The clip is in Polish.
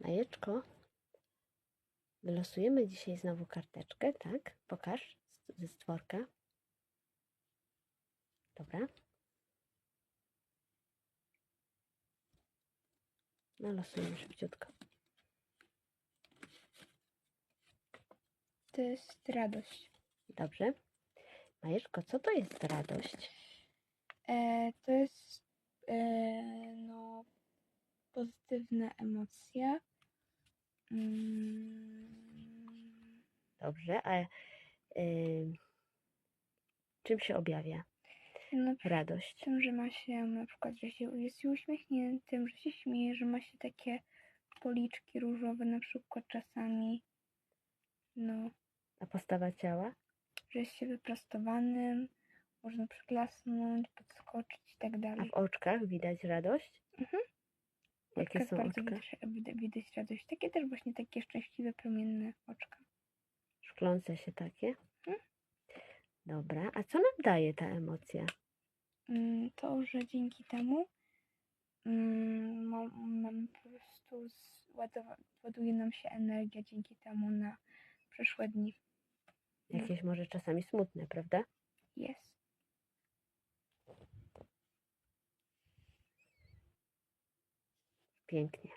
Majeczko, wylosujemy dzisiaj znowu karteczkę, tak? Pokaż ze stworka. Dobra. No, losujemy szybciutko. To jest radość. Dobrze. Majeczko, co to jest radość? E, to jest e, pozytywna emocja. Mm, Dobrze, a y, czym się objawia przykład radość? tym, że ma się na przykład, że się jest uśmiechniętym, że się śmieje, że ma się takie policzki różowe na przykład czasami. No, A postawa ciała? że jest się wyprostowanym, można przyklasnąć, podskoczyć i tak A dalej. w oczkach widać radość? Mhm. Jakie są bardzo oczka? Widać, widać, radość. Takie też właśnie takie szczęśliwe, promienne oczka. Szklące się takie? Mhm. Dobra, a co nam daje ta emocja? Mm, To, że dzięki temu mm, mam, po prostu ładuje nam się energia dzięki temu na przyszłe dni. Jakieś może czasami smutne, prawda? Jest. Pięknie.